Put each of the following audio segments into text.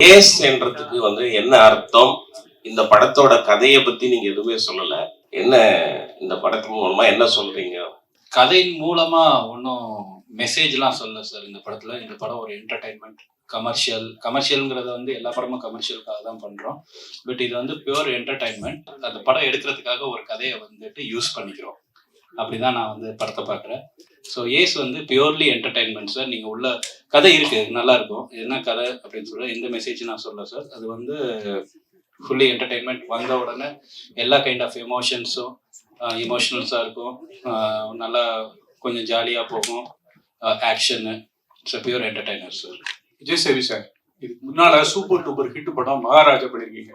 Ace என்றதுக்கு வந்து என்ன அர்த்தம்? இந்த படத்தோட கதையை பத்தி நீங்க எதுவுமே சொல்லல. என்ன இந்த படத்தின் மூலமா என்ன சொல்றீங்க? கதையின் மூலமா ஒன்றும் மெசேஜ்லாம் சொல்லல சார் இந்த படத்துல இந்த படம் ஒரு என்டர்டைன்மெண்ட் கமர்ஷியல் கமர்ஷியல்ங்கிறத வந்து எல்லா படமும் கமர்ஷியலுக்காக தான் பண்றோம். பட் இது வந்து பியூர் என்டர்டைன்மெண்ட் அந்த படம் எடுக்கிறதுக்காக ஒரு கதையை வந்துட்டு யூஸ் பண்ணிக்கிறோம். அப்படிதான் நான் வந்து படத்தை பார்க்குறேன். ஸோ ஏஸ் வந்து பியூர்லி என்டர்டைன்மெண்ட் சார் நீங்கள் உள்ள கதை இருக்கு நல்லா இருக்கும். என்ன கதை அப்படின்னு சொல்ல எந்த மெசேஜ் நான் சொல்ல சார் அது வந்து ஃபுல்லி என்டர்டைன்மெண்ட் வந்த உடனே எல்லா கைண்ட் ஆஃப் எமோஷன்ஸும் இமோஷனல்ஸாக இருக்கும். நல்லா கொஞ்சம் ஜாலியாக போகும். Action it's pure entertainer sir Vijay சேவி sir இதுக்கு முன்னால சூப்பர் டூப்பர் ஹிட் படம் மகாராஜா பண்ணிருக்கீங்க.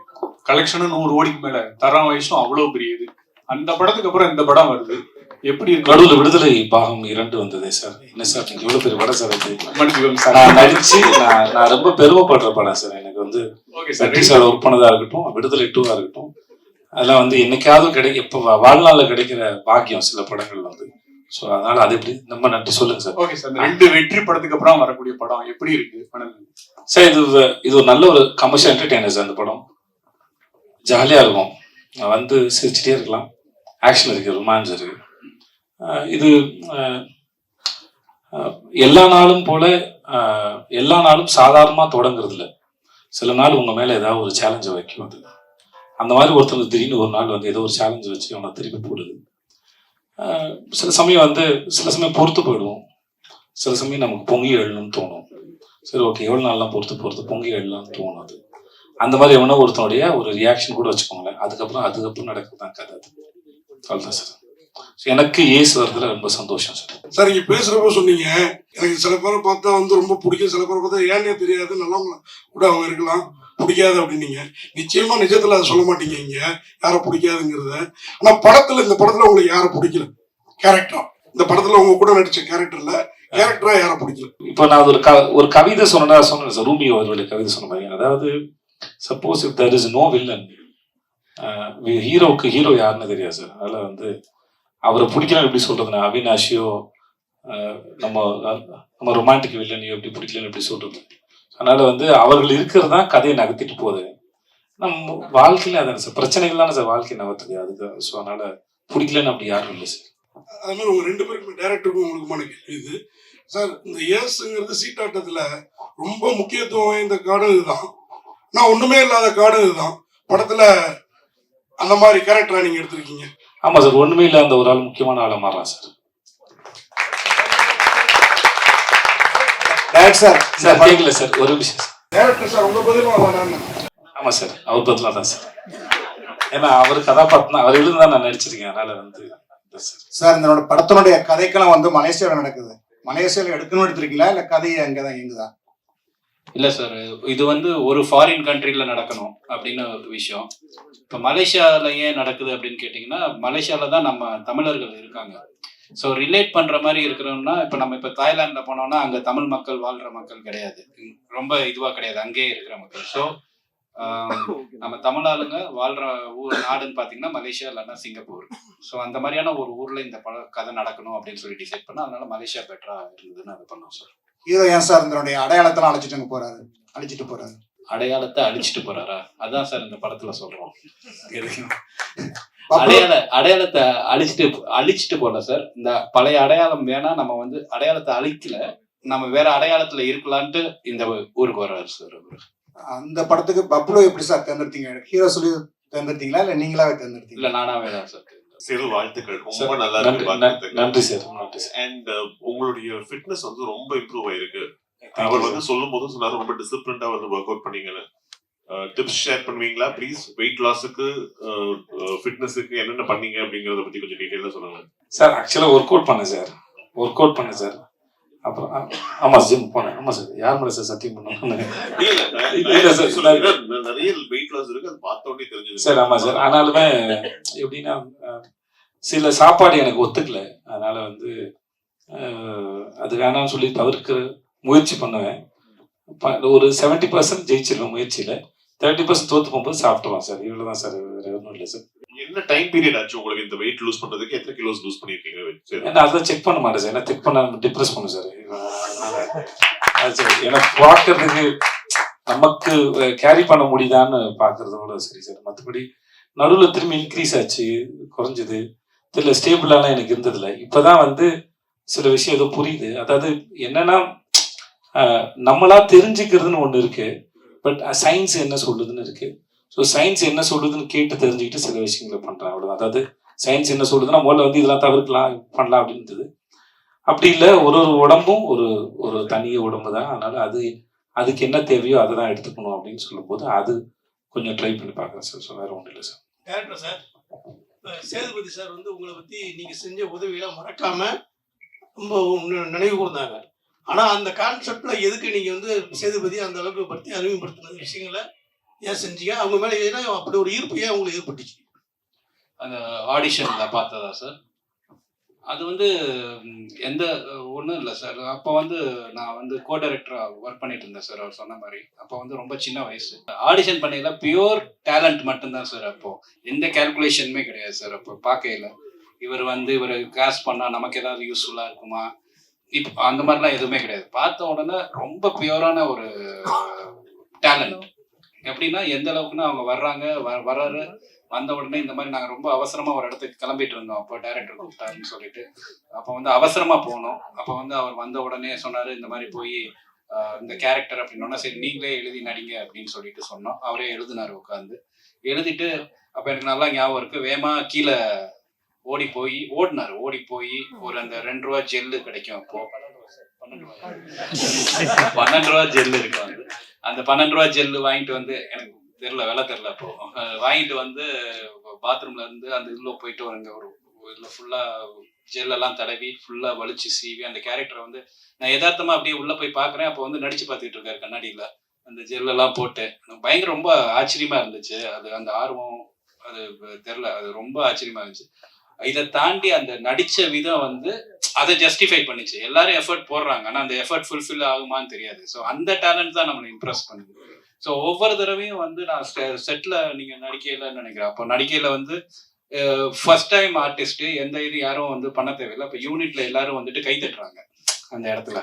கலெக்ஷனும் நூறு கோடிக்கு மேல. தரம் வயசும் அவ்வளவு பெரியது. அந்த படத்துக்கு அப்புறம் இந்த படம் வருது. எப்படி நடுவில் விடுதலை பாகம் இரண்டு வந்ததே சார். என்ன சார் நீங்க இவ்வளவு பெரிய படம் சார் அது நான் நடிச்சு நான் நான் ரொம்ப பெருமைப்படுற படம் சார். எனக்கு வந்து ஓகே சார். ஒர்க் பண்ணதா இருக்கட்டும் விடுதலை டூவா இருக்கட்டும் அதெல்லாம் வந்து என்னைக்காவது கிடை இப்போ வாழ்நாள்ல கிடைக்கிற பாக்கியம் சில படங்கள் வந்து. ஸோ அதனால அது எப்படி? ரொம்ப நன்றி. சொல்லுங்க சார். Okay sir. ரெண்டு வெற்றி படத்துக்கு அப்புறம் வரக்கூடிய படம் எப்படி இருக்கு? சார் இது இது ஒரு நல்ல ஒரு கமர்ஷியல் என்டர்டைனர் சார் அந்த படம். ஜாலியா இருக்கும். வந்து சிரிச்சுட்டே இருக்கலாம். ஆக்ஷன் இருக்கு ரொமான்ஸ் இருக்கு. இது எல்லா நாளும் போல எல்லா நாளும் சாதாரணமாக தொடங்குறது இல்லை சில நாள் உங்கள் மேலே ஏதாவது ஒரு சேலஞ்சை வைக்கும் அது. அந்த மாதிரி ஒருத்தருக்கு திடீர்னு ஒரு நாள் வந்து ஏதோ ஒரு சேலஞ்சு வச்சு அவனை திருப்பி போடுது. சில சமயம் வந்து சில சமயம் பொறுத்து போயிடுவோம். சில சமயம் நமக்கு பொங்கி எழுணும்னு தோணும். சரி ஓகே எவ்வளோ நாள்லாம் பொறுத்து பொறுத்து பொங்கி எழலாம்னு தோணும் அது அந்த மாதிரி எவனோ ஒருத்தனுடைய ஒரு ரியாக்ஷன் கூட வச்சுக்கோங்களேன். அதுக்கப்புறம் அதுக்கப்புறம் நடக்கிறது தான் கதை அது. அவ்வளோதான் சார். எனக்கு ஏசு வரதுல ரொம்ப சந்தோஷம் சார் சார் நீங்க பேசுறப்ப சொன்னீங்க. எனக்கு சில பேரை பார்த்தா வந்து ரொம்ப பிடிக்கும். சில பேரை பார்த்தா ஏன்னே தெரியாது. நல்லவங்க கூட அவங்க இருக்கலாம். பிடிக்காது அப்படின்னீங்க. நிச்சயமா நிஜத்துல அதை சொல்ல மாட்டீங்க இங்க. யாரை பிடிக்காதுங்கிறத. ஆனா படத்துல இந்த படத்துல உங்களுக்கு யாரை பிடிக்கல? கேரக்டரா இந்த படத்துல உங்க கூட நடிச்ச கேரக்டர்ல கேரக்டரா யாரை பிடிக்கல? இப்போ நான் ஒரு ஒரு கவிதை சொன்னா சொன்னேன் சார் ரூபி அவர்களுடைய கவிதை சொன்ன மாதிரி. அதாவது suppose if there is no villain ஹீரோவுக்கு ஹீரோ யாருன்னு தெரியாது சார் அதில் வந்து அவரை பிடிக்கலன்னு எப்படி சொல்றதுன்னா அவினாஷியோ நம்ம நம்ம ரொமான்டிக் வில்லனையோ எப்படி பிடிக்கலன்னு எப்படி சொல்றது? அதனால வந்து அவர்கள் இருக்கிறது தான் கதையை நகர்த்திட்டு போகுது. நம்ம வாழ்க்கையில அதான் சார் பிரச்சனைகள் தானே சார் வாழ்க்கை நகர்த்துது அதுக்கு ஸோ அதனால பிடிக்கலன்னு அப்படி யாரும் இல்லை சார். அது மாதிரி உங்க ரெண்டு பேருக்குமே டேரக்டருக்கும் உங்களுக்குமான கேள்வி இது. சார் இந்த ஏசுங்கிறது சீட்டாட்டத்துல ரொம்ப முக்கியத்துவம் வாய்ந்த காடு இதுதான். நான் ஒண்ணுமே இல்லாத காடு இதுதான். படத்துல அந்த மாதிரி கேரக்டரா நீங்க எடுத்திருக்கீங்க. ஆமா சார் ஒண்ணுமே இல்ல அந்த ஒரு ஆள் முக்கியமான ஆளா மாறலாம் சார். சார். சார் கேட்கல சார் ஒரு விஷயம் டேரக்டர் சார் அவர் பதிலாக தான் சார். ஏன்னா அவர் கதாபாத்திரம் அவர் எழுந்து தான் நான் நடிச்சிருக்கேன் அதனால வந்து சார். இந்த படத்தினுடைய கதைக்கெல்லாம் வந்து மலேசியாவில் நடக்குது. மலேசியாவில் எடுக்கணும்னு எடுத்திருக்கீங்களா? இல்ல கதையை அங்கதான் இயங்குதா? இல்ல சார் இது வந்து ஒரு ஃபாரின் கண்ட்ரில நடக்கணும் அப்படின்னு ஒரு விஷயம். இப்ப மலேசியால ஏன் நடக்குது அப்படின்னு கேட்டிங்கன்னா மலேசியால தான் நம்ம தமிழர்கள் இருக்காங்க. ஸோ ரிலேட் பண்ற மாதிரி இருக்கிறோம்னா இப்ப நம்ம இப்ப தாய்லாந்துல போனோம்னா அங்க தமிழ் மக்கள் வாழ்ற மக்கள் கிடையாது. ரொம்ப இதுவா கிடையாது. அங்கேயே இருக்கிற மக்கள். ஸோ நம்ம தமிழ் ஆளுங்க வாழ்ற ஊர் நாடுன்னு பாத்தீங்கன்னா மலேசியா இல்லைன்னா சிங்கப்பூர். ஸோ அந்த மாதிரியான ஒரு ஊர்ல இந்த கதை நடக்கணும் அப்படின்னு சொல்லி டிசைட் பண்ணா அதனால மலேசியா பெட்டரா இருந்ததுன்னு அது பண்ணோம் சார் ஹீரோ ஏன் சார் இதனுடைய அடையாளத்தெல்லாம் அழைச்சிட்டு போறாரு? அழைச்சிட்டு போறாரு. அடையாளத்தை அழிச்சிட்டு போறாரா? அதான் சார் இந்த படத்துல சொல்றோம். அடையாள அடையாளத்தை அழிச்சிட்டு அழிச்சிட்டு போல சார். இந்த பழைய அடையாளம் வேணா நம்ம வந்து அடையாளத்தை அழிக்கல நம்ம வேற அடையாளத்துல இருக்கலான்ட்டு இந்த ஊருக்கு வர்றாரு சார் அந்த படத்துக்கு பப்ளு எப்படி சார் தேர்ந்தெடுத்தீங்க? ஹீரோ சொல்லி தேர்ந்தெடுத்தீங்களா இல்ல நீங்களாவே தேர்ந்தெடுத்தீங்களா? இல்ல நானாவே தான் சார் சிறு வாழ்த்துக்கள். ரொம்ப நல்லா இருக்கு நன்றி- சார் நன்றி அண்ட் உங்களுடைய ஃபிட்னஸ் வந்து ரொம்ப இம்ப்ரூவ் ஆயிருக்கு. அவர் வந்து சொல்லும் போது சொன்னாரு ரொம்ப டிசிப்ளின்டா வந்து ஒர்க் அவுட் பண்ணீங்கன்னு டிப்ஸ் ஷேர் பண்ணுவீங்களா? ப்ளீஸ் வெயிட் லாஸுக்கு ஃபிட்னஸுக்கு என்னென்ன பண்ணீங்க அப்படிங்கறத பத்தி கொஞ்சம் டீடைலா சொல்லுங்க சார் ஆக்சுவலா ஒர்க் அவுட் பண்ணேன் சார் ஒர்க் அவுட் பண்ணேன் சார் அப்புறம் ஆ- ஆமா ஜிம் போனேன். ஆமா சார். யார் மேல சார் சத்தியம் பண்ணணும்? இல்ல, சார், நிறைய வெயிட் லாஸ் இருக்கு அது பார்த்த உடனே தெரிஞ்சது. சார் ஆமா சார். ஆனாலுமே எப்படின்னா சில சாப்பாடு எனக்கு ஒத்துக்கல. அதனால வந்து அது வேணாம்னு சொல்லி தவிர்க்க முயற்சி பண்ணுவேன். ஒரு செவன்டி பர்சன்ட் ஜெயிச்சிருவேன் முயற்சியில தேர்ட்டி பர்சன்ட் தோத்து போகும்போது சாப்பிட்டுருவோம் சார். இவ்வளவுதான் சார். வேற ஒன்றும் இல்லை சார். என்ன டைம் பீரியட் ஆச்சு உங்களுக்கு இந்த வெயிட் லூஸ் பண்றதுக்கு? எத்தனை கிலோஸ் லூஸ் பண்ணிருக்கீங்க? சரி. ஏன்னா அதான் செக் பண்ண மாட்டேன் சார் ஏன்னா செக் பண்ண டிப்ரெஸ் பண்ணும் சார் அது சரி. எனக்கு பார்க்கறதுக்கு நமக்கு கேரி பண்ண முடியுதான்னு பார்க்கறதோட சரி சார் மற்றபடி நடுவில் திரும்பி இன்க்ரீஸ் ஆச்சு குறைஞ்சது. தெரியல ஸ்டேபிளாலாம் எனக்கு இருந்ததில்ல. இப்போதான் வந்து சில விஷயம் ஏதோ புரியுது. அதாவது என்னன்னா நம்மளா தெரிஞ்சுக்கிறதுன்னு ஒன்று இருக்கு. பட் சயின்ஸ் என்ன சொல்லுதுன்னு இருக்கு. ஸோ சயின்ஸ் என்ன சொல்லுதுன்னு கேட்டு தெரிஞ்சுக்கிட்டு சில விஷயங்களை பண்ணுறேன் அவ்வளோதான் அதாவது சயின்ஸ் என்ன சொல்லுதுன்னா முதல்ல வந்து இதெல்லாம் தவிர்க்கலாம் பண்ணலாம் அப்படின்றது அப்படி இல்லை ஒரு ஒரு உடம்பும் ஒரு ஒரு தனி உடம்பு தான். அதனால அது அதுக்கு என்ன தேவையோ அதை தான் எடுத்துக்கணும் அப்படின்னு சொல்லும்போது அது கொஞ்சம் ட்ரை பண்ணி பார்க்குறேன் சார் ஸோ வேறு ஒன்றும் இல்லை sir director sir Sethupathi sir வந்து உங்களை பற்றி நீங்கள் செஞ்ச உதவியெல்லாம் மறக்காம ரொம்ப நினைவு கூர்ந்தாங்க. ஆனால் அந்த கான்செப்டில் எதுக்கு நீங்கள் வந்து சேதுபதி அந்த அளவுக்கு பற்றி அறிமுகப்படுத்தின விஷயங்களை ஏன் செஞ்சீங்க? அவங்க மேலே ஏன்னா அப்படி ஒரு ஈர்ப்பு ஏன் உங்களுக்கு ஏற்பட்டுச்சு? அந்த ஆடிஷன்ல பார்த்ததா சார் அது வந்து எந்த ஒன்றும் இல்லை சார் அப்போ வந்து நான் வந்து கோ டைரக்டராக ஒர்க் பண்ணிட்டு இருந்தேன் சார் அவர் சொன்ன மாதிரி. அப்போ வந்து ரொம்ப சின்ன வயசு. ஆடிஷன் பண்ணையில பியூர் டேலண்ட் மட்டும்தான் சார் அப்போ. எந்த கேல்குலேஷனுமே கிடையாது சார் அப்போ. பார்க்கையில. இவர் வந்து இவர் கேஸ் பண்ணால் நமக்கு ஏதாவது யூஸ்ஃபுல்லாக இருக்குமா? இப்போ அந்த மாதிரிலாம் எதுவுமே கிடையாது. பார்த்த உடனே ரொம்ப பியூரான ஒரு டேலண்ட் எப்படின்னா எந்த அளவுக்குன்னா அவங்க வர்றாங்க வர்றாரு வந்த உடனே இந்த மாதிரி நாங்கள் ரொம்ப அவசரமா ஒரு இடத்துக்கு கிளம்பிட்டு இருந்தோம். அப்போ டைரக்டர் கூப்பிட்டாருன்னு சொல்லிட்டு. அப்போ வந்து அவசரமா போனோம். அப்போ வந்து அவர் வந்த உடனே சொன்னாரு இந்த மாதிரி போய் இந்த கேரக்டர் அப்படின்னோன்னா சரி நீங்களே எழுதி நடிங்க அப்படின்னு சொல்லிட்டு சொன்னோம். அவரே எழுதினாரு உட்காந்து எழுதிட்டு அப்போ எனக்கு நல்லா ஞாபகம் இருக்கு. வேமா கீழே ஓடி போய் ஓடினாரு. ஓடி போய் ஒரு அந்த ரெண்டு ரூபா ஜெல்லு கிடைக்கும் அப்போ. பன்னெண்டு ரூபா. ஜெல்லு இருக்கு. வந்து அந்த பன்னெண்டு ரூபா ஜெல்லு வாங்கிட்டு வந்து எனக்கு தெரியல விலை தெரில அப்போ. வாங்கிட்டு வந்து பாத்ரூம்ல இருந்து அந்த இதுல போயிட்டு வருங்க. ஒரு இதுல ஃபுல்லா ஜெல்லெல்லாம் தடவி ஃபுல்லா வலிச்சு சீவி அந்த கேரக்டரை வந்து நான் யதார்த்தமா அப்படியே உள்ள போய் பாக்குறேன் அப்போ வந்து நடிச்சு பார்த்துட்டு இருக்காரு கண்ணாடியில. அந்த ஜெல்லெல்லாம் போட்டு எனக்கு பயங்கர ரொம்ப ஆச்சரியமா இருந்துச்சு. அது அந்த ஆர்வம் அது தெரியல அது ரொம்ப ஆச்சரியமா இருந்துச்சு. இதை தாண்டி அந்த நடிச்ச விதம் வந்து அதை ஜஸ்டிஃபை பண்ணிச்சு. எல்லாரும் எஃபர்ட் போடுறாங்க. ஆனால் அந்த எஃபர்ட் ஃபுல்ஃபில் ஆகுமான்னு தெரியாது. ஸோ அந்த டேலண்ட் தான் நம்மளை இம்ப்ரெஸ் பண்ணுது. ஸோ ஒவ்வொரு தடவையும் வந்து நான் செட்ல நீங்க நடிக்கையிலன்னு நினைக்கிறேன். அப்போ நடிக்கையில வந்து ஃபர்ஸ்ட் டைம் ஆர்டிஸ்ட் எந்த இது யாரும் வந்து பண்ண தேவையில்லை. அப்போ யூனிட்ல எல்லாரும் வந்துட்டு கை தட்டுறாங்க அந்த இடத்துல.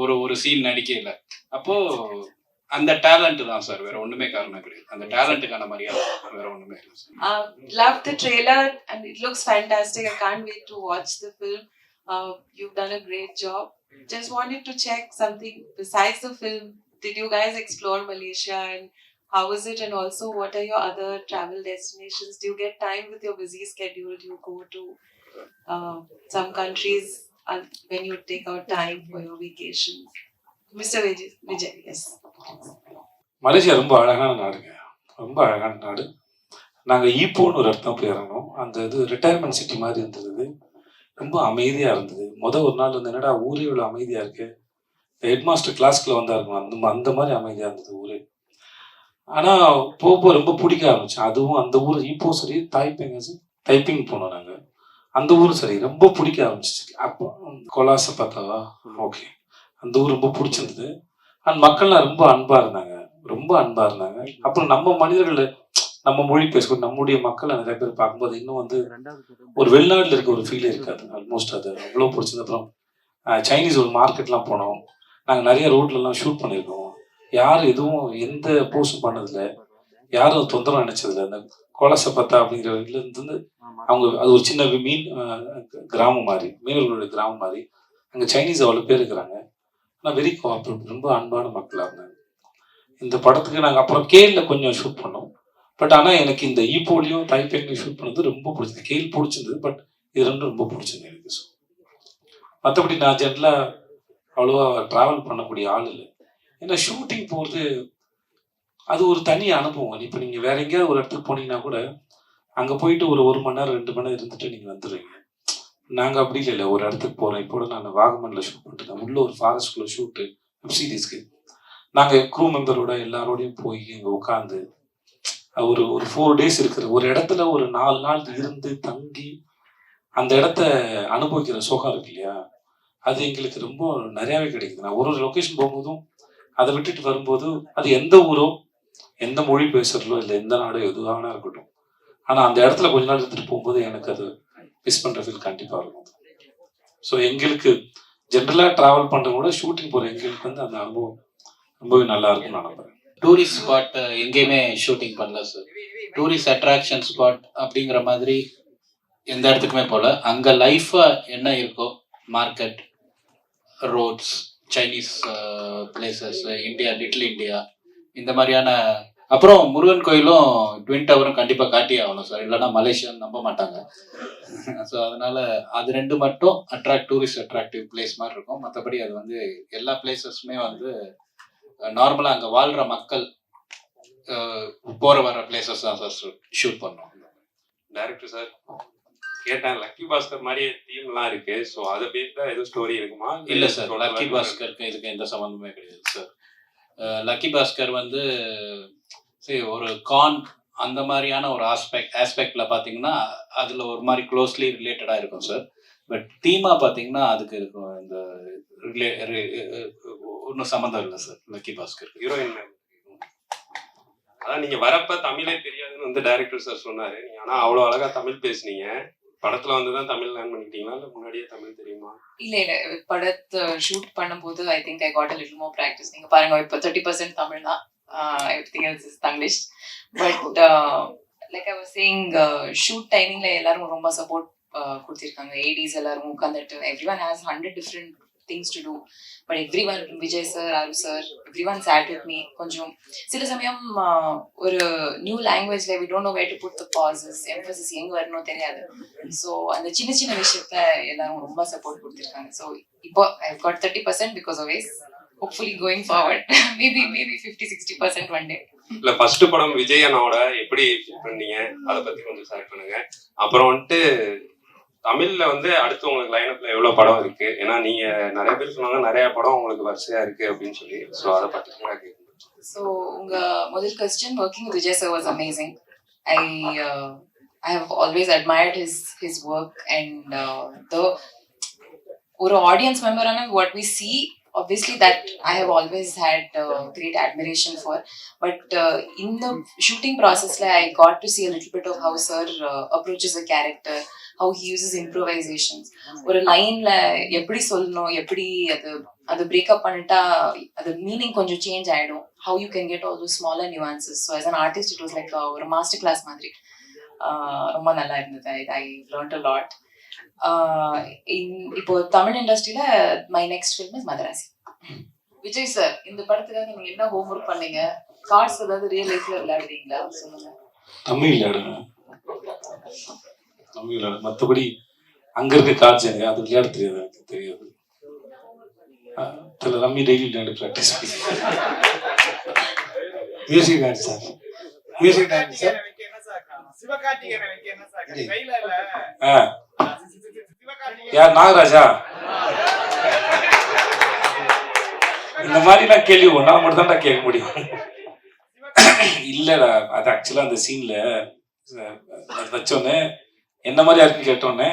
ஒரு ஒரு சீன் நடிக்கையில. அப்போ அந்த டேலண்ட் தான் சார் வேற ஒண்ணுமே காரணம் கிடையாது. அந்த டேலண்ட்டுக்கான மரியாதை வேற ஒண்ணுமே இல்லை sir Uh, trailer and it looks fantastic I can't wait to watch the film. Uh, you've done a great job. Just wanted to check something besides the film. Did you guys explore Malaysia and how is it? And also, what are your other travel destinations? Do you get time with your busy schedule? Do you go to uh, some countries uh, when you take out time for your vacations? Mr. Vijay, Vijay yes. Malaysia ரொம்ப அழகான நாடுங்க ரொம்ப அழகான நாடு நாங்கள் ஈப்போன்னு ஒரு இடத்துல போய் இறங்கணும் அந்த இது ரிட்டையர்மெண்ட் சிட்டி மாதிரி இருந்தது ரொம்ப அமைதியாக இருந்தது. முத ஒரு நாள் வந்து என்னடா ஊரே இவ்வளோ அமைதியாக இருக்கு? ஹெட் மாஸ்டர் கிளாஸ்க்குள்ள வந்தா இருக்கும் அந்த அந்த மாதிரி அமைதியாக இருந்தது ஊரே. ஆனால் போக போக ரொம்ப பிடிக்க ஆரம்பிச்சேன். அதுவும் அந்த ஊர் ஈப்போ சரி டைப்பிங் டைப்பிங் போனோம் நாங்கள் அந்த ஊர் சரி ரொம்ப பிடிக்க ஆரம்பிச்சிச்சு. அப்போ கொலாசை பார்த்தாவா? ஓகே. அந்த ஊர் ரொம்ப பிடிச்சிருந்தது. அண்ட் மக்கள்லாம் ரொம்ப அன்பா இருந்தாங்க. ரொம்ப அன்பா இருந்தாங்க. அப்புறம் நம்ம மனிதர்கள் நம்ம மொழி பேசக்கூடிய நம்முடைய மக்களை நிறைய பேர் பார்க்கும்போது இன்னும் வந்து ஒரு வெளிநாட்டுல இருக்க ஒரு ஃபீல் இருக்காது. ஆல்மோஸ்ட் அது அவ்வளோ பிடிச்சது அப்புறம் சைனீஸ் ஒரு மார்க்கெட்லாம் போனோம். நாங்கள் நிறைய ரோட்லலாம் ஷூட் பண்ணியிருக்கோம். யாரும் எதுவும் எந்த போஸ்டும் பண்ணதில்ல. யாரும் தொந்தரவு நினைச்சதில்ல. அந்த கோலசை பத்தா அப்படிங்கிற இருந்து அவங்க அது ஒரு சின்ன மீன் கிராமம் மாதிரி மீனவர்களுடைய கிராமம் மாதிரி அங்கே சைனீஸ் அவ்வளோ பேர் இருக்கிறாங்க. ஆனால் வெரி கோஆப்ரேட் ரொம்ப அன்பான மக்களாக இருந்தாங்க. இந்த படத்துக்கு நாங்கள் அப்புறம் கேலில் கொஞ்சம் ஷூட் பண்ணோம். பட் ஆனால் எனக்கு இந்த ஈப்போலையும் டைப்பேங்லையும் ஷூட் பண்ணது ரொம்ப பிடிச்சது. கேல் பிடிச்சிருந்தது பட் இது ரெண்டும் ரொம்ப பிடிச்சது எனக்கு. ஸோ மற்றபடி நான் ஜென்ரலாக அவ்வளோவா ட்ராவல் பண்ணக்கூடிய ஆள் இல்லை. ஏன்னா ஷூட்டிங் போகிறது அது ஒரு தனி அனுபவம். இப்போ நீங்கள் வேற எங்கேயாவது ஒரு இடத்துக்கு போனீங்கன்னா கூட அங்கே போயிட்டு ஒரு ஒரு மணி நேரம் ரெண்டு மணி நேரம் இருந்துட்டு நீங்கள் வந்துடுவீங்க நாங்கள் அப்படி இல்லை ஒரு இடத்துக்கு போகிறோம் இப்போ நான் வாகமனில் ஷூட் பண்ணிட்டு உள்ள ஒரு ஃபாரஸ்ட்குள்ளே ஷூட்டு வெப் சீரிஸ்க்கு நாங்கள் க்ரூ மெம்பரோட எல்லாரோடையும் போய் அங்கே உட்காந்து ஒரு ஒரு ஃபோர் டேஸ் இருக்கிற ஒரு இடத்துல ஒரு நாலு நாள் இருந்து தங்கி அந்த இடத்த அனுபவிக்கிற சோகம் இருக்கு இல்லையா? அது எங்களுக்கு ரொம்ப நிறையாவே கிடைக்குது. நான் ஒரு ஒரு லொக்கேஷன் போகும்போதும் அதை விட்டுட்டு வரும்போது அது எந்த ஊரோ எந்த மொழி பேசுறதோ இல்லை எந்த நாடோ எதுவாகனா இருக்கட்டும். ஆனால் அந்த இடத்துல கொஞ்ச நாள் இருந்துட்டு போகும்போது எனக்கு அது மிஸ் பண்ணுற ஃபீல் கண்டிப்பாக இருக்கும். ஸோ எங்களுக்கு ஜென்ரலாக ட்ராவல் பண்ணுறத விட ஷூட்டிங் போகிற எங்களுக்கு வந்து அந்த அனுபவம் ரொம்பவே நல்லா இருக்கும்னு நான் நம்புறேன். டூரிஸ்ட் ஸ்பாட் எங்கேயுமே ஷூட்டிங் பண்ணல சார் டூரிஸ்ட் அட்ராக்ஷன் ஸ்பாட் அப்படிங்கிற மாதிரி எந்த இடத்துக்குமே போகல அங்கே லைஃபாக என்ன இருக்கோ market roads Chinese places India little India இந்த மாதிரியான அப்புறம் முருகன் கோயிலும் ட்வின் டவரும் கண்டிப்பாக காட்டியே ஆகணும் சார் இல்லைன்னா மலேசியான்னு நம்ப மாட்டாங்க. ஸோ அதனால அது ரெண்டு மட்டும் அட்ராக்ட் டூரிஸ்ட் அட்ராக்டிவ் பிளேஸ் மாதிரி இருக்கும். மற்றபடி அது வந்து எல்லா பிளேசஸுமே வந்து நார்மலாக அங்கே வாழ்கிற மக்கள் போகிற வர பிளேசஸ் தான் சார் ஷூட் பண்ணோம் டைரக்டர் சார் கேட்டேன் லக்கி பாஸ்கர் மாதிரியே தீம்லாம் இருக்கு. ஸோ அதை பேஸ் எதுவும் ஸ்டோரி இருக்குமா? இல்ல சார் லக்கி பாஸ்கருக்கு இதுக்கு எந்த சம்மந்தமே கிடையாது சார் லக்கி பாஸ்கர் வந்து சரி ஒரு கான் அந்த மாதிரியான ஒரு ஆஸ்பெக்ட் ஆஸ்பெக்ட்ல பாத்தீங்கன்னா அதுல ஒரு மாதிரி க்ளோஸ்லி ரிலேட்டடா இருக்கும் சார் பட் தீமா பாத்தீங்கன்னா அதுக்கு இருக்கும் இந்த ரிலே ஒன்றும் சம்மந்தம் இல்லை சார் லக்கி பாஸ்கருக்கு ஹீரோயின் அதான் நீங்க வரப்ப தமிழே தெரியாதுன்னு வந்து டைரக்டர் சார் சொன்னாரு. நீங்க ஆனா அவ்வளவு அழகா தமிழ் பேசுனீங்க. படத்துல வந்து தான் தமிழ் லேர்ன் பண்ணிக்கிட்டீங்களா? இல்ல முன்னாடியே தமிழ் தெரியுமா? இல்ல இல்ல. படத்தை ஷூட் பண்ணும்போது I think I got a little more practice நீங்க பாருங்க இப்போ தேர்ட்டி பர்சன்ட் தமிழ் தான். Everything else is Tanglish but like I was saying shoot டைமிங்ல எல்லாரும் ரொம்ப சப்போர்ட் கொடுத்திருக்காங்க. ஏடிஸ் எல்லாரும் உட்காந்துட்டு everyone has hundred different things to do but everyone Vijay sir R sir everyone sat with me கொஞ்சம் சில சமயம் ஒரு நியூ லாங்குவேஜ்ல we don't know way to put the pauses emphasis எங்க வரணும் தெரியாது. ஸோ அந்த சின்ன சின்ன விஷயத்த எல்லாரும் ரொம்ப சப்போர்ட் கொடுத்துருக்காங்க. ஸோ இப்போ I got thirty percent because of ways hopefully going forward maybe maybe fifty sixty percent one day இல்ல ஃபர்ஸ்ட் படம் விஜய் அண்ணாவோட எப்படி பண்ணீங்க அதை பத்தி கொஞ்சம் செலக்ட் பண்ணுங்க. அப்புறம் வந்துட்டு தமிழ்ல வந்து அடுத்து உங்களுக்கு லைனப்ல எவ்வளவு படம் இருக்கு? ஏன்னா நீங்க நிறைய பேர் சொன்னாங்க நிறைய படம் உங்களுக்கு வரிசையா இருக்கு அப்படின்னு சொல்லி. ஸோ அதை பத்தி கூட கேட்கணும். ஸோ உங்க முதல் question working with Vijay sir was amazing I I have always admired his his work and the ஒரு audience மெம்பரான what we see obviously that I have always had uh, great admiration for. But uh, in the shooting process, like, I got to see a little bit of how Sir uh, approaches a character, how he uses improvisations. ஒரு லைன்ல எப்படி சொல்லணும் எப்படி அது அது breakup பண்ணிட்டா அது meaning கொஞ்சம் சேஞ்ச் ஆயிடும். How you can get all those smaller nuances so as an artist it was like ஒரு மாஸ்டர் கிளாஸ் மாதிரி ரொம்ப நல்லா இருந்தது. ஐ லேர்ன்ட் அ லாட் இப்போ தமிழ் இண்டஸ்ட்ரியில my next film is Madharasi Vijay sir இந்த படத்துக்காக நீங்க என்ன ஹோம்ஒர்க் பண்ணீங்க? கார்ட்ஸ் ஏதாவது ரியல் லைஃப்ல விளையாடுறீங்களா சொல்லுங்க. தமிழ் விளையாடுங்க தமிழ் மற்றபடி அங்க இருக்க காட்சி எனக்கு அது விளையாட தெரியாது எனக்கு தெரியாது. அஹ் சில ரம்மி டெய்லி விளையாண்டு ப்ராக்டிஸ் பண்ணி. Music dance sir. Music dance sir. யார் நாகராஜா? இந்த மாதிரிலாம் கேள்வி ஒன்றா மட்டும் தான் கேட்க முடியும். இல்லடா அது ஆக்சுவலா அந்த சீன்ல வச்சோன்னே என்ன மாதிரி யாருக்கும் கேட்டோன்னே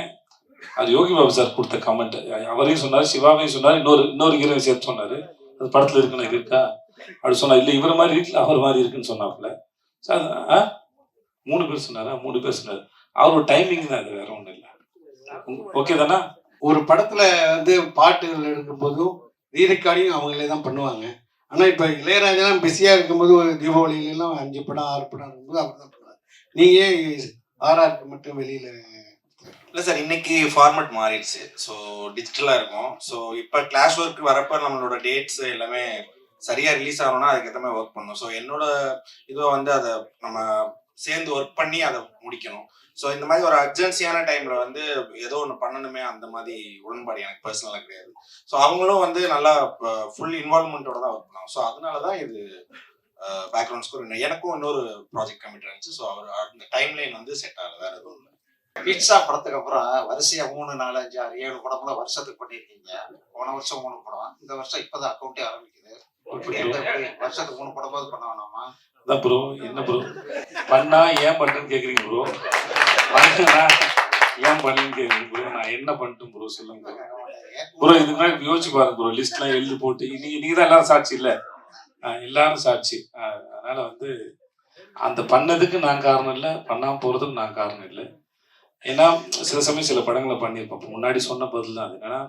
அது யோகி பாபு சார் கொடுத்த கமெண்ட் அவரையும் சொன்னார் சிவாவையும் சொன்னார் இன்னொரு இன்னொரு ஹீரோயின் சேர்த்து சொன்னார். அது படத்தில் இருக்குன்னு இருக்கா? அப்படி சொன்னா இல்லை இவர் மாதிரி இருக்குல்ல அவர் மாதிரி இருக்குன்னு சொன்னாப்புல. சார் ஆ? மூணு பேர் சொன்னாரா? மூணு பேர் சொன்னார். அவரோட டைமிங் தான் அது வேற ஒன்றும் இல்லை. ஓகே தானா? ஒரு படத்துல வந்து பாட்டுகள் எடுக்கும்போதும் ரீரெக்கார்டிங் அவங்களே தான் பண்ணுவாங்க. ஆனால் இப்போ இளையராஜெல்லாம் பிஸியாக இருக்கும்போது ஒரு தீபாவளியிலலாம் அஞ்சு படம் ஆறு படம் இருக்கும்போது அவர் தான் பண்ணுவார். நீங்கள் ஏன் ஆர்ஆருக்கு மட்டும் வெளியில இல்லை சார் இன்னைக்கு ஃபார்மட் மாறிடுச்சு. ஸோ டிஜிட்டலாக இருக்கும். ஸோ இப்போ கிளாஸ் ஒர்க் வரப்ப நம்மளோட டேட்ஸ் எல்லாமே சரியாக ரிலீஸ் ஆகணும்னா அதுக்கேற்ற மாதிரி ஒர்க் பண்ணணும். ஸோ என்னோட இதுவை வந்து அதை நம்ம சேர்ந்து ஒர்க் பண்ணி அதை முடிக்கணும். ஸோ இந்த மாதிரி ஒரு அர்ஜென்சியான டைம்ல வந்து ஏதோ ஒன்று பண்ணணுமே அந்த மாதிரி உடன்பாடு எனக்கு பர்சனலாக கிடையாது. ஸோ அவங்களும் வந்து நல்லா ஃபுல் இன்வால்மெண்ட்டோட தான் ஒர்க் பண்ணுவாங்க. ஸோ அதனால தான் இது பேக்ரவுண்ட் ஸ்கோர் எனக்கும் இன்னொரு ப்ராஜெக்ட் கமிட் இருந்துச்சு. ஸோ அவர் அந்த டைம் லைன் வந்து செட் ஆகல. வேற எதுவும் இல்லை. பீட்சா படத்துக்கு அப்புறம் வரிசையா மூணு நாலு அஞ்சு ஆறு ஏழு படம்லாம் வருஷத்துக்கு பண்ணியிருக்கீங்க. போன வருஷம் மூணு படம். இந்த வருஷம் இப்பதான் அக்கௌண்ட்டே ஆரம்பிக்குது. இப்படி வருஷத்துக்கு மூணு படமாவது பண்ண வேணாமா? அதான் ப்ரோ என்ன ப்ரோ பண்ணா ஏன் பண்றேன்னு கேக்குறீங்க ப்ரோ பண்ணா ஏன் பண்ணலன்னு கேக்குறீங்க ப்ரோ நான் என்ன பண்ணிட்டேன் ப்ரோ சொல்லுங்க ப்ரோ இதுக்கு முன்னாடி யோசிச்சு பாருங்க ப்ரோ லிஸ்ட்லாம் எழுதி போட்டு நீங்க நீங்க தான் எல்லாரும் சாட்சி இல்ல. எல்லாரும் சாட்சி. அதனால் அதனால வந்து அந்த பண்ணதுக்கு நான் காரணம் இல்லை பண்ணாமல் போகிறதுக்கு நான் காரணம் இல்லை. ஏன்னா சில சமயம் சில படங்களை பண்ணியிருப்போம். முன்னாடி சொன்ன பதில் தான் அது. ஏன்னா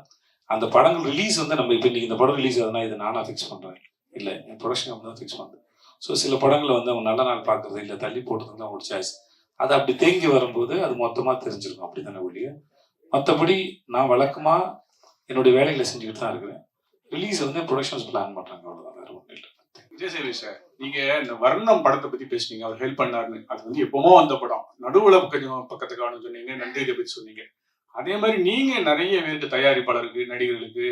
அந்த படங்கள் ரிலீஸ் வந்து நம்ம இப்போ இன்னைக்கு இந்த படம் ரிலீஸ் ஆகுதுன்னா இது நானாக ஃபிக்ஸ் பண்ணுறேன் இல்லை என் ப்ரொடக்ஷன் கம்பெனி தான் ஃபிக்ஸ் பண்ணுறேன் ஸோ சில படங்களை வந்து அவங்க நல்ல நாள் பார்க்குறது இல்லை தள்ளி போடுறதுக்கு தான் ஒரு சாய்ஸ் அது அப்படி தேங்கி வரும்போது அது மொத்தமாக தெரிஞ்சிருக்கும். அப்படி தானே ஒழிய? மற்றபடி நான் வழக்கமாக என்னுடைய வேலைகளை செஞ்சுக்கிட்டு தான் இருக்கிறேன். ரிலீஸ் வந்து ப்ரொடக்ஷன்ஸ் பிளான் பண்ணுறாங்க அவ்வளோதான் வேறு ஒன்றும் இல்லை விஜய் சார் நீங்க இந்த வர்ணம் படத்தை பத்தி பேசுனீங்க அவர் ஹெல்ப் பண்ணாருன்னு. அது வந்து எப்பவுமோ வந்த படம். நடுவுல கொஞ்சம் பக்கத்து சொன்னீங்க நன்றி இதை பத்தி சொன்னீங்க. அதே மாதிரி நீங்க நிறைய பேருக்கு தயாரிப்பாளருக்கு நடிகர்களுக்கு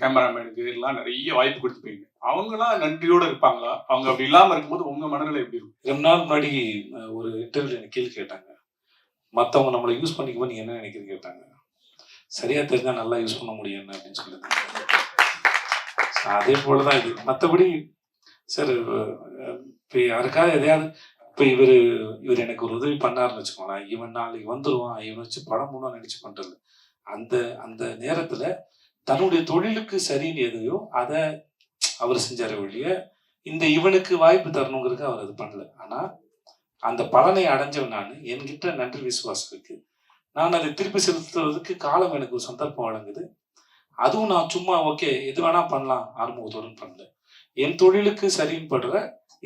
கேமராமேனுக்கு எல்லாம் நிறைய வாய்ப்பு கொடுத்துப்பீங்க அவங்களாம் நன்றியோட இருப்பாங்களா? அவங்க அப்படி இல்லாம இருக்கும்போது உங்க மனநிலை எப்படி இருக்கும்? ரொம்ப நாள் முன்னாடி ஒரு இன்டர்வியூ எனக்கு கேள்வி கேட்டாங்க. மற்றவங்க நம்மளை யூஸ் பண்ணிக்கும்போது நீங்க என்ன நினைக்கிறது கேட்டாங்க. சரியா தெரிஞ்சா நல்லா யூஸ் பண்ண முடியும் அப்படின்னு சொல்லுங்க அதே போலதான் இது. மற்றபடி சார் இப்போ யாருக்காவது எதையாவது இப்போ இவர் இவர் எனக்கு ஒரு உதவி பண்ணாருன்னு வச்சுக்கோங்களேன். இவன் நாளைக்கு வந்துடுவான் இவன் வச்சு படம் பண்ணுவான் நினச்சி பண்ணுறது அந்த அந்த நேரத்தில் தன்னுடைய தொழிலுக்கு சரின்னு எதையோ அதை அவர் செஞ்சார் ஒழிய இந்த இவனுக்கு வாய்ப்பு தரணுங்கிறதுக்கு அவர் அது பண்ணல. ஆனால் அந்த பலனை அடைஞ்சவன் நான். என்கிட்ட நன்றி விசுவாசம் இருக்கு. நான் அதை திருப்பி செலுத்துறதுக்கு காலம் எனக்கு ஒரு சந்தர்ப்பம் வழங்குது. அதுவும் நான் சும்மா ஓகே எது வேணா பண்ணலாம். ஆறுமுகத்துடன் பண்ணல. என் தொழிலுக்கு சரின்னு படுற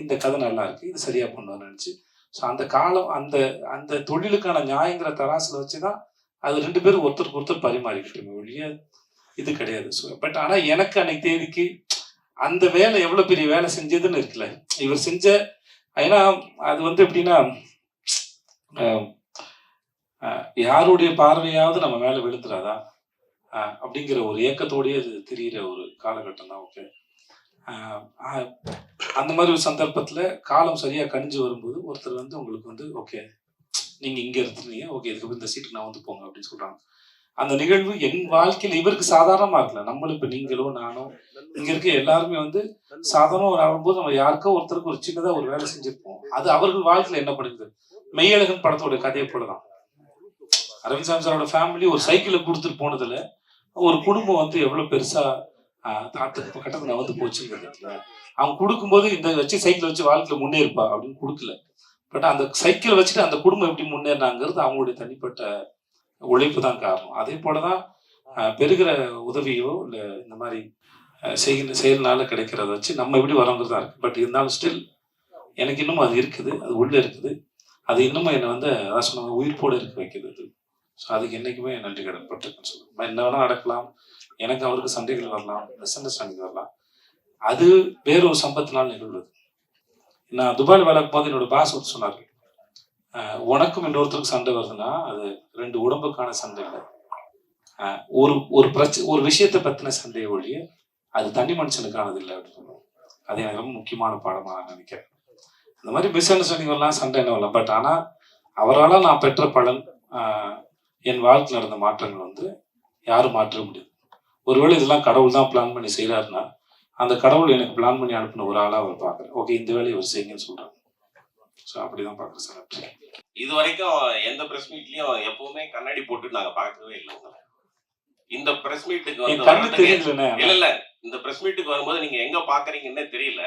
இந்த கதை நல்லா இருக்கு. இது சரியா பண்ணுவேன்னு நினைச்சு. ஸோ அந்த காலம் அந்த அந்த தொழிலுக்கான நியாயங்கிற தராசுல வச்சுதான் அது ரெண்டு பேரும் ஒருத்தருக்கு ஒருத்தர் பரிமாறிக்கிட்டோமே ஒழிய இது கிடையாது. ஸோ பட் ஆனா எனக்கு அன்னைக்கு தேதிக்கு அந்த வேலை எவ்வளவு பெரிய வேலை செஞ்சதுன்னு இருக்குல்ல. இவர் செஞ்ச ஏன்னா அது வந்து எப்படின்னா யாருடைய பார்வையாவது நம்ம மேலே விழுந்துடாதா அப்படிங்கிற ஒரு ஏக்கத்தோடயே அது தெரியிற ஒரு காலகட்டம் தான். ஓகே அந்த மாதிரி ஒரு சந்தர்ப்பத்தில் காலம் சரியாக கணிஞ்சு வரும்போது ஒருத்தர் வந்து உங்களுக்கு வந்து ஓகே நீங்கள் இங்கே இருந்துருந்தீங்க ஓகே இதுக்கப்புறம் இந்த சீட்டுக்கு நான் வந்து போங்க அப்படின்னு சொல்கிறாங்க அந்த நிகழ்வு என் வாழ்க்கையில் இவருக்கு சாதாரணமாக இருக்கல. நம்மளும் இப்போ நீங்களோ நானோ இங்கே இருக்க எல்லாருமே வந்து சாதாரண ஆகும்போது நம்ம யாருக்கோ ஒருத்தருக்கு ஒரு சின்னதாக ஒரு வேலை செஞ்சுருப்போம். அது அவர்கள் வாழ்க்கையில் என்ன பண்ணுது? மெய்யழகன் படத்தோட கதையை போலதான். அரவிந்த் சாமி சாரோட ஃபேமிலி ஒரு சைக்கிளை கொடுத்துட்டு போனதில் ஒரு குடும்பம் வந்து எவ்வளோ பெருசாக ஆஹ் கட்டத்தில் கட்டத்துல வந்து போச்சுங்கிறது அவங்க கொடுக்கும்போது இந்த வச்சு சைக்கிள் வச்சு வாழ்க்கையில் முன்னேறுப்பா அப்படின்னு கொடுக்கல. பட் அந்த சைக்கிள் வச்சுட்டு அந்த குடும்பம் எப்படி முன்னேறினாங்கிறது அவங்களுடைய தனிப்பட்ட உழைப்பு தான் காரணம். அதே போல தான் பெறுகிற உதவியோ இல்லை இந்த மாதிரி செய்கிற செயல்னால கிடைக்கிறத வச்சு நம்ம எப்படி வரோங்கிறது தான் இருக்கு. பட் இருந்தாலும் ஸ்டில் எனக்கு இன்னும் அது இருக்குது அது உள்ள இருக்குது. அது இன்னமும் என்னை வந்து அதான் சொன்னாங்க உயிர்ப்போடு இருக்க வைக்கிறது. ஸோ அதுக்கு என்னைக்குமே நன்றி கடன்பட்டிருக்குன்னு சொல்லுவேன். என்ன வேணால் நடக்கலாம். எனக்கு அவருக்கு சண்டைகள் வரலாம் மிஸ் அண்டர்ஸ்டாண்டிங் வரலாம். அது வேறொரு சம்பத்தினால் நிகழ்வது நான் துபாயில் வேலை போது என்னோட பாஸ் வந்து சொன்னார் உனக்கும் இன்னொருத்தருக்கு சண்டை வருதுன்னா அது ரெண்டு உடம்புக்கான சண்டை இல்லை. ஒரு ஒரு பிரச்சனை ஒரு விஷயத்தை பற்றின சண்டையை ஒழிய அது தனி மனுஷனுக்கானது இல்லை அப்படின்னு அது எனக்கு ரொம்ப முக்கியமான பாடமாக நான் நினைக்கிறேன். இந்த மாதிரி மிஸ் அண்டர்ஸ்டாண்டிங் வரலாம் சண்டை என்ன வரலாம். பட் ஆனால் அவரால் நான் பெற்ற பலன் என் வாழ்க்கையில் நடந்த மாற்றங்கள் வந்து யாரும் மாற்ற முடியாது. ஒருவேளை இதெல்லாம் கடவுள் தான் பிளான் பண்ணி செய்கிறாருன்னா அந்த கடவுள் எனக்கு பிளான் பண்ணி அனுப்பின ஒரு ஆளாக அவர் பார்க்குறேன். ஓகே இந்த வேலையை அவர் செய்யுங்கன்னு சொல்கிறாங்க ஸோ அப்படி தான் பார்க்குறேன் சார். இது வரைக்கும் எந்த பிரஸ் மீட்லேயும் எப்பவுமே கண்ணாடி போட்டு நாங்கள் பார்க்கவே இல்லை உங்களை இந்த பிரஸ் மீட்டுக்கு வந்து இல்ல இல்ல. இந்த பிரஸ் மீட்டுக்கு வரும்போது நீங்க எங்க பாக்குறீங்கன்னே தெரியல.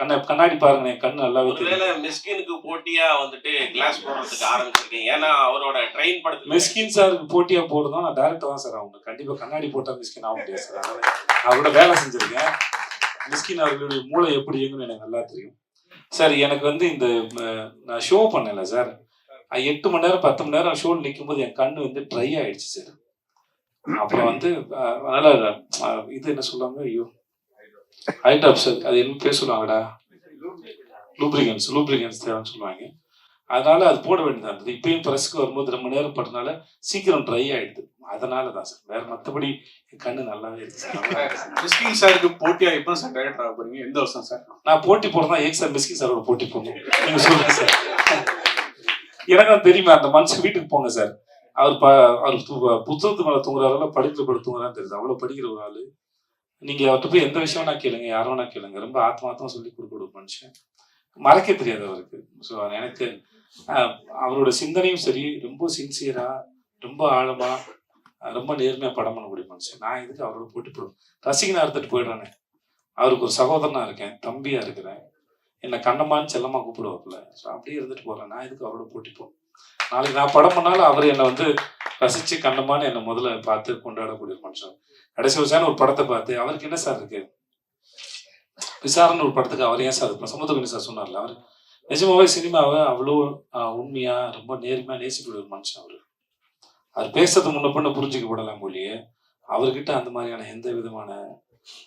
கண்ண கண்ணாடி பாருங்க கண்ணு நல்லாவே ஒருவேளை மிஸ்கினுக்கு போட்டியா வந்துட்டு கிளாஸ் போடுறதுக்கு ஆரம்பிச்சிருக்கீங்க. ஏன்னா அவரோட ட்ரெயின் படத்துக்கு மிஸ்கின் சாருக்கு போட்டியா போடுறதும் நான் டேரக்டர் தான் சார் அவங்க கண்டிப்பா கண்ணாடி போட்டா மிஸ்கின் ஆக முடியாது சார். அவரோட வேலை செஞ்சிருக்கேன். மிஸ்கின் அவர்களுடைய மூளை எப்படி இயங்குன்னு எனக்கு நல்லா தெரியும். சார் எனக்கு வந்து இந்த நான் ஷோ பண்ணல சார். எட்டு மணி நேரம் பத்து மணி நேரம் ஷோவில் நிற்கும் போது என் கண்ணு வந்து ட்ரை ஆயிடுச்சு சார். அப்புறம் வந்து அதனால இது என்ன சொல்லுவாங்க? ஐயோ. ஹைட்ராப் சார் அது என்ன பேர் சொல்லுவாங்கடா? லூப்ரிகன்ஸ் லூப்ரிகன்ஸ் தேவைன்னு சொல்லுவாங்க. அதனால அது போட வேண்டியதா இருந்தது இப்பயும் ப்ரெஸ்க்கு வரும்போது ரொம்ப நேரம் படுறதுனால சீக்கிரம் ட்ரை ஆயிடுது. அதனால தான் சார். வேற மற்றபடி கண்ணு நல்லாவே இருக்கு சார். மிஸ்கின் சாருக்கு போட்டியா எப்போ சார் டைரக்டர் ஆக போறீங்க? எந்த வருஷம் சார்? நான் போட்டி போடுறதா ஏக் சார் மிஸ்கின் சாரோட போட்டி போடணும்? நீங்க சொல்லுங்க சார். எனக்கும் தெரியுமா? அந்த மனுஷன் வீட்டுக்கு போங்க சார். அவர் ப அவர் புத்தகத்து மேலே தூங்குறாருல படிப்பு படி தூங்குறான்னு தெரியுது. அவ்வளோ படிக்கிற ஒரு ஆள். நீங்கள் அவர்கிட்ட போய் எந்த விஷயம் வேணா கேளுங்க யாரும் வேணா கேளுங்க. ரொம்ப ஆத்மாத்தமாக சொல்லி கொடுக்க ஒரு மனுஷன். மறக்க தெரியாது அவருக்கு. ஸோ எனக்கு அவரோட சிந்தனையும் சரி ரொம்ப சின்சியராக ரொம்ப ஆழமாக ரொம்ப நேர்மையாக படம் பண்ணக்கூடிய மனுஷன். நான் இதுக்கு அவரோட போட்டி போடுவேன்? ரசிகனாக இருந்துட்டு போயிடுறானே. அவருக்கு ஒரு சகோதரனா இருக்கேன் தம்பியாக இருக்கிறேன். என்னை கண்ணம்மான்னு செல்லம்மா கூப்பிடுவாப்புல. ஸோ அப்படியே இருந்துட்டு போகிறேன் நான் இதுக்கு அவரோட போட்டி போவேன் நாளைக்கு நான் படம் பண்ணாலும் அவர் என்னை வந்து ரசிச்சு கண்ணம்மான்னு என்னை முதல்ல பார்த்து கொண்டாடக்கூடிய ஒரு மனுஷன். கடைசி வருஷம் ஒரு படத்தை பார்த்து அவருக்கு என்ன சார் இருக்கு? விசாரணை ஒரு படத்துக்கு அவர் ஏன் சார் சமுத்திரகணி சார் சொன்னார்ல அவர்? நிஜமாவே சினிமாவை அவ்வளோ உண்மையா ரொம்ப நேர்மையா நேசிக்கூடிய ஒரு மனுஷன் அவர். அவர் பேசுறது முன்ன பண்ண புரிஞ்சுக்கப்படலாம் போலியே அவர்கிட்ட அந்த மாதிரியான எந்த விதமான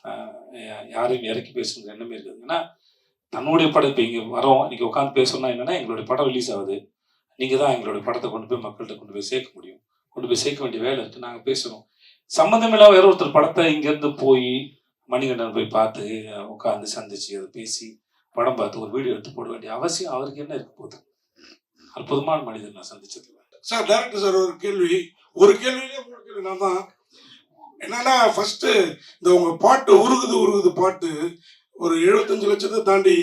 ஆஹ், யாரையும் இறக்கி பேசணுங்கிற எண்ணமே இருக்காது. ஏன்னா தன்னுடைய படம் இப்போ இங்கே வரோம் இன்னைக்கு உட்காந்து பேசணும்னா என்னன்னா எங்களுடைய படம் ரிலீஸ் ஆகுது. நீங்கள் தான் எங்களுடைய படத்தை கொண்டு போய் மக்கள்கிட்ட கொண்டு போய் சேர்க்க முடியும். கொண்டு போய் சேர்க்க வேண்டிய வேலை இருக்குது நாங்கள் பேசுகிறோம் சம்மந்தமில்லாத வேற ஒருத்தர் படத்தை இங்கேருந்து போய் மணிகண்டன் போய் பார்த்து உட்காந்து சந்திச்சு அதை பேசி படம் பார்த்து ஒரு வீடியோ எடுத்து போட வேண்டிய அவசியம் அவருக்கு என்ன இருக்க போகுது? அற்புதமான மனிதன் நான் சந்திச்சது. சார் டேரக்டர் சார் ஒரு கேள்வி. ஒரு கேள்வியிலே மூணு கேள்வி. நான் தான். என்னன்னா ஃபர்ஸ்ட் இந்த உங்க பாட்டு உருகுது உருகுது பாட்டு ஒரு எழுபத்தஞ்சு லட்சத்தை தாண்டி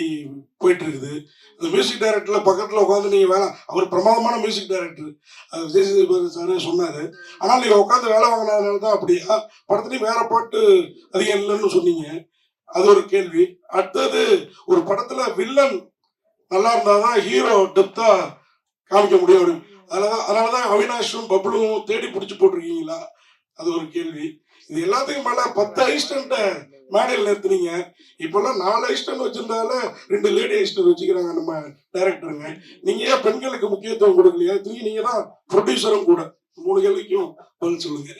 போயிட்டு இருக்குது அந்த மியூசிக் டைரக்டர்ல பக்கத்துல உட்காந்து நீங்க வேலை அவர் பிரமாதமான மியூசிக் டைரக்டர் விஜய் சேதுபதி சாரே சொன்னாரு. ஆனால் நீங்க உட்காந்து வேலை வாங்கினதுனால தான் அப்படியா? படத்துலயும் வேற பாட்டு அதிகம் இல்லைன்னு சொன்னீங்க. அது ஒரு கேள்வி. அடுத்தது ஒரு படத்துல வில்லன் நல்லா இருந்தாதான் ஹீரோ டெப்தா காமிக்க முடியும் அப்படின்னு. அதனாலதான் அதனாலதான் அவினாஷும் பப்ளும் தேடி பிடிச்சி போட்டிருக்கீங்களா? அது ஒரு கேள்வி. இது எல்லாத்துக்கும் மேல பத்து அசிஸ்டன்ட்ட மேடையில் நிறுத்துனீங்க. இப்பெல்லாம் நாலு அசிஸ்டன்ட் வச்சிருந்தால ரெண்டு லேடி அசிஸ்டன்ட் வச்சுக்கிறாங்க நம்ம டைரக்டருங்க நீங்க ஏன் பெண்களுக்கு முக்கியத்துவம் கொடுக்கலையா? திரும்பி நீங்க தான் ப்ரொடியூசரும் கூட. மூணு கேள்விக்கும் பதில் சொல்லுங்க.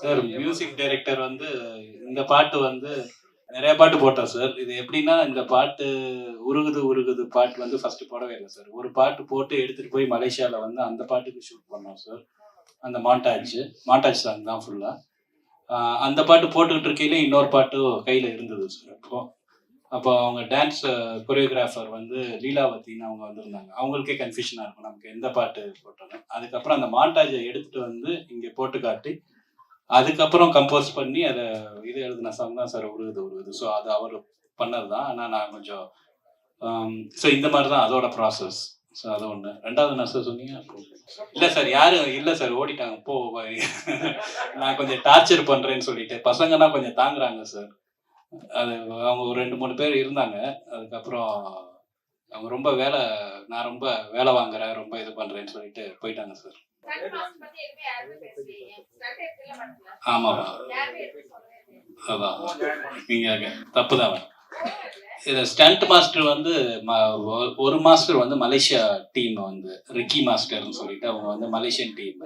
சார் மியூசிக் டைரக்டர் வந்து இந்த பாட்டு வந்து நிறைய பாட்டு போட்டோம் சார். இது எப்படின்னா இந்த பாட்டு உருகுது உருகுது பாட்டு வந்து ஃபர்ஸ்ட் போடவே இல்லை சார். ஒரு பாட்டு போட்டு எடுத்துட்டு போய் மலேசியால வந்து அந்த பாட்டுக்கு ஷூட் பண்ணோம் சார். அந்த மாண்டாஜ் மாண்டாஜ் சாங் தான் ஃபுல்லா அந்த பாட்டு போட்டுக்கிட்டு இருக்கையில இன்னொரு பாட்டு கையில இருந்தது சார். அப்போ அப்போ அவங்க டான்ஸ் கொரியோகிராஃபர் வந்து லீலாவத்தின்னு அவங்க வந்திருந்தாங்க. அவங்களுக்கே கன்ஃபியூஷனாக இருக்கும். நமக்கு எந்த பாட்டு போட்டாலும். அதுக்கப்புறம் அந்த மாண்டாஜை எடுத்துட்டு வந்து இங்கே போட்டு காட்டி அதுக்கப்புறம் கம்போஸ் பண்ணி அதை இது எழுதின சாங் தான் சார் உருகுது உருகுது. ஸோ அது அவர் பண்ணது தான். ஆனால் நான் கொஞ்சம் ஸோ இந்த மாதிரி தான் அதோட ப்ராசஸ் ஸோ அது ஒன்று ரெண்டாவது என்ன சார் சொன்னீங்க? இல்லை சார் யாரும் இல்லை சார் ஓடிட்டாங்க. போ நான் கொஞ்சம் டார்ச்சர் பண்ணுறேன்னு சொல்லிட்டு. பசங்கன்னா கொஞ்சம் தாங்குறாங்க சார் அது அவங்க ஒரு ரெண்டு மூணு பேர் இருந்தாங்க. அதுக்கப்புறம் அவங்க ரொம்ப வேலை நான் ரொம்ப வேலை வாங்குறேன் ரொம்ப இது பண்ணுறேன்னு சொல்லிட்டு போயிட்டாங்க சார் ஆமாம். அதான். நீங்க தப்பு தான் இது ஸ்டண்ட் மாஸ்டர் வந்து ஒரு மாஸ்டர் வந்து மலேசியா டீம் வந்து ரிக்கி மாஸ்டர்னு சொல்லிட்டு அவங்க வந்து மலேசியன் டீம்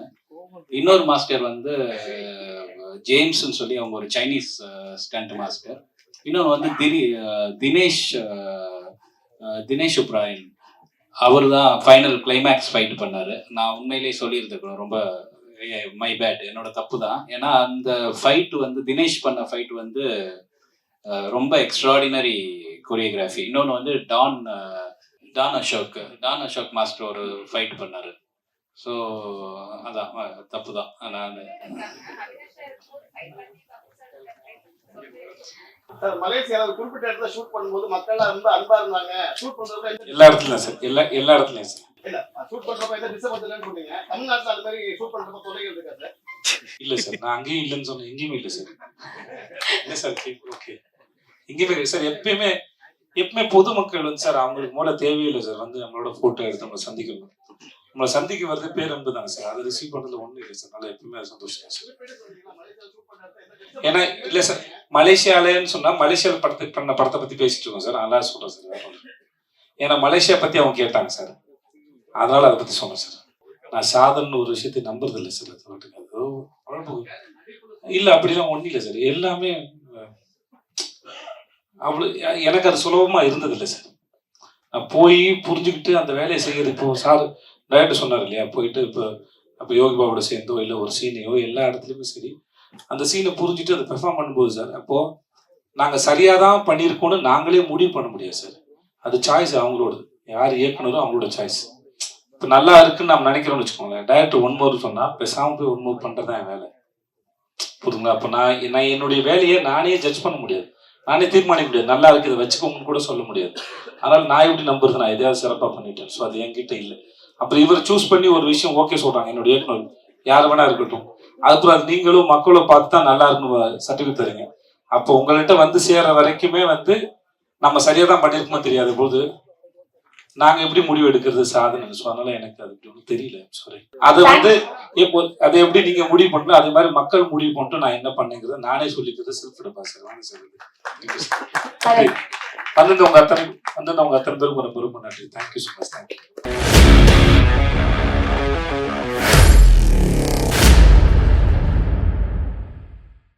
இன்னொரு மாஸ்டர் வந்து அஹ், ஜேம்ஸ்னு சொல்லி அவங்க ஒரு சைனீஸ் ஸ்டண்ட் மாஸ்டர் இன்னொன்று வந்து திரி தினேஷ் தினேஷ் உப்ராயன் அவர் தான் ஃபைனல் கிளைமேக்ஸ் ஃபைட் பண்ணாரு. நான் உண்மையிலேயே சொல்லியிருந்துக்கணும் ரொம்ப மை பேட் என்னோட தப்பு தான். ஏன்னா அந்த ஃபைட் வந்து தினேஷ் பண்ண ஃபைட் வந்து ரொம்ப எக்ஸ்ட்ராடினரி கொரியோகிராஃபி இன்னொன்று வந்து Don Don Ashok Don Ashok master ஒரு ஃபைட் பண்ணாரு. ஸோ அதான் தப்பு தான் நான் குறிப்பிட்ட இடத்துல ஷூட் பண்ணும்போது மக்கள் ரொம்ப அன்பா இருந்தாங்க. ஷூட் எந்த எல்லா இடத்துலையும் சார். எல்லா எல்லா இடத்துலையும் சார். இல்லை சார் நான் அங்கேயும் இல்லைன்னு சொன்னேன். எங்கேயுமே இல்லை சார். இல்லை சார் ஓகே எங்கேயுமே சார் எப்பயுமே எப்பவுமே பொதுமக்கள் வந்து சார் அவங்களுக்கு மூல தேவையில்லை சார் வந்து நம்மளோட போட்டோ எடுத்து நம்மளை சந்திக்கணும். நம்மளை சந்திக்க வர்றது பேரன்பு தான் சார். அதை ரிசீவ் பண்றது ஒன்றும் இல்லை சார். நல்லா எப்பவுமே சந்தோஷம் சார். ஏன்னா இல்ல சார் மலேசியாலன்னு சொன்னா மலேசியால படத்தை பண்ண படத்தை பத்தி பேசிட்டு இருக்கோம் சார். நல்லா சொல்றேன் சார். ஏன்னா மலேசியா பத்தி அவங்க கேட்டாங்க சார். அதனால அதை பத்தி சொன்னேன் சார். நான் சாதன் ஒரு விஷயத்தை நம்புறது இல்லை சார் அது இல்லை இல்ல அப்படிலாம் ஒன்றும் இல்லை சார். எல்லாமே அவ்வளோ எனக்கு அது சுலபமாக இருந்ததில்லை சார். நான் போய் புரிஞ்சுக்கிட்டு அந்த வேலையை செய்கிறது இப்போ சார் டைரக்டர் சொன்னார் இல்லையா போயிட்டு இப்போ அப்போ யோகி பாபோட சேர்ந்தோ இல்லை ஒரு சீனையோ எல்லா இடத்துலையுமே சரி. அந்த சீனை புரிஞ்சுட்டு அதை பெர்ஃபார்ம் பண்ணும்போது சார் அப்போது நாங்கள் சரியாக தான் பண்ணியிருக்கோம்னு நாங்களே முடிவு பண்ண முடியாது சார். அது சாய்ஸ் அவங்களோடது. யார் இயக்குனரோ அவங்களோட சாய்ஸ் இப்போ நல்லா இருக்குன்னு நம்ம நினைக்கிறோம்னு வச்சுக்கோங்களேன். டைரக்டர் ஒன் மோர் சொன்னால் பெசாமல் போய் ஒன் மோர் பண்றதுதான் என் வேலை. புரியுங்களா அப்போ நான் நான் என்னுடைய வேலையை நானே ஜட்ஜ் பண்ண முடியாது. நானே தீர்மானிக்க முடியாது. நல்லா இருக்குது இதை வச்சுக்கோங்கன்னு கூட சொல்ல முடியாது. அதனால நான் எப்படி நம்புறது நான் எதையாவது சிறப்பாக பண்ணிட்டேன். ஸோ அது என்கிட்ட இல்லை. அப்புறம் இவர் சூஸ் பண்ணி ஒரு விஷயம் ஓகே சொல்கிறாங்க என்னுடைய இயக்குனர். யார் வேணா இருக்கட்டும். அதுக்கப்புறம் அது நீங்களும் மக்களும் பார்த்து தான் நல்லா இருக்குன்னு சர்டிஃபிகேட் தருங்க. அப்போ உங்கள்கிட்ட வந்து சேர்ற வரைக்குமே வந்து நம்ம சரியாக தான் பண்ணியிருக்கோமோ தெரியாத போது நாங்க எப்படி முடிவு எடுக்கிறது சாதனை ஸோ அதனால எனக்கு அது ஒன்றும் தெரியல. சாரி அது வந்து இப்போ அதை எப்படி நீங்க முடிவு பண்ணணும் அதே மாதிரி மக்கள் முடிவு பண்ணிட்டு நான் என்ன பண்ணுங்கிறத நானே சொல்லிக்கிறது செல்ஃப் டெபாசிட் வாங்க சார். வந்தது உங்க அத்தனை வந்தது உங்க அத்தனை பேருக்கு ரொம்ப ரொம்ப நன்றி. Thank you so much thank you